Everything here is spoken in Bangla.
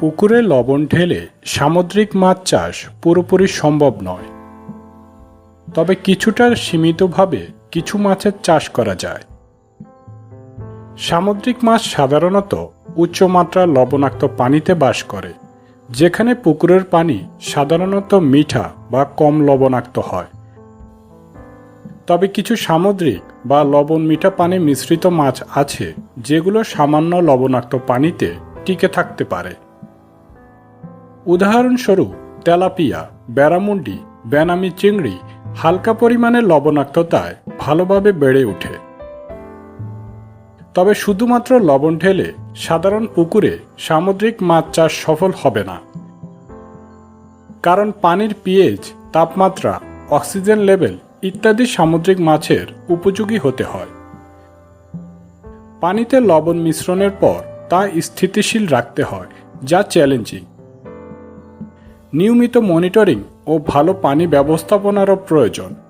পুকুরে লবণ ঢেলে সামুদ্রিক মাছ চাষ পুরোপুরি সম্ভব নয়। তবে কিছুটা সীমিতভাবে কিছু মাছের চাষ করা যায়। সামুদ্রিক মাছ সাধারণত উচ্চমাত্রার লবণাক্ত পানিতে বাস করে, যেখানে পুকুরের পানি সাধারণত মিঠা বা কম লবণাক্ত হয়। তবে কিছু সামুদ্রিক বা লবণ মিঠা পানি মিশ্রিত মাছ আছে, যেগুলো সামান্য লবণাক্ত পানিতে টিকে থাকতে পারে। উদাহরণস্বরূপ তেলাপিয়া, ব্যারামুন্ডি, বেনামি চিংড়ি হালকা পরিমাণে লবণাক্ততায় ভালোভাবে বেড়ে ওঠে। তবে শুধুমাত্র লবণ ঢেলে সাধারণ পুকুরে সামুদ্রিক মাছ চাষ সফল হবে না। কারণ পানির পিএইচ তাপমাত্রা, অক্সিজেন লেভেল ইত্যাদি সামুদ্রিক মাছের উপযোগী হতে হয়। পানিতে লবণ মিশ্রণের পর তা স্থিতিশীল রাখতে হয়, যা চ্যালেঞ্জিং নিয়মিত মনিটরিং ও ভালো পানি ব্যবস্থাপনারও প্রয়োজন।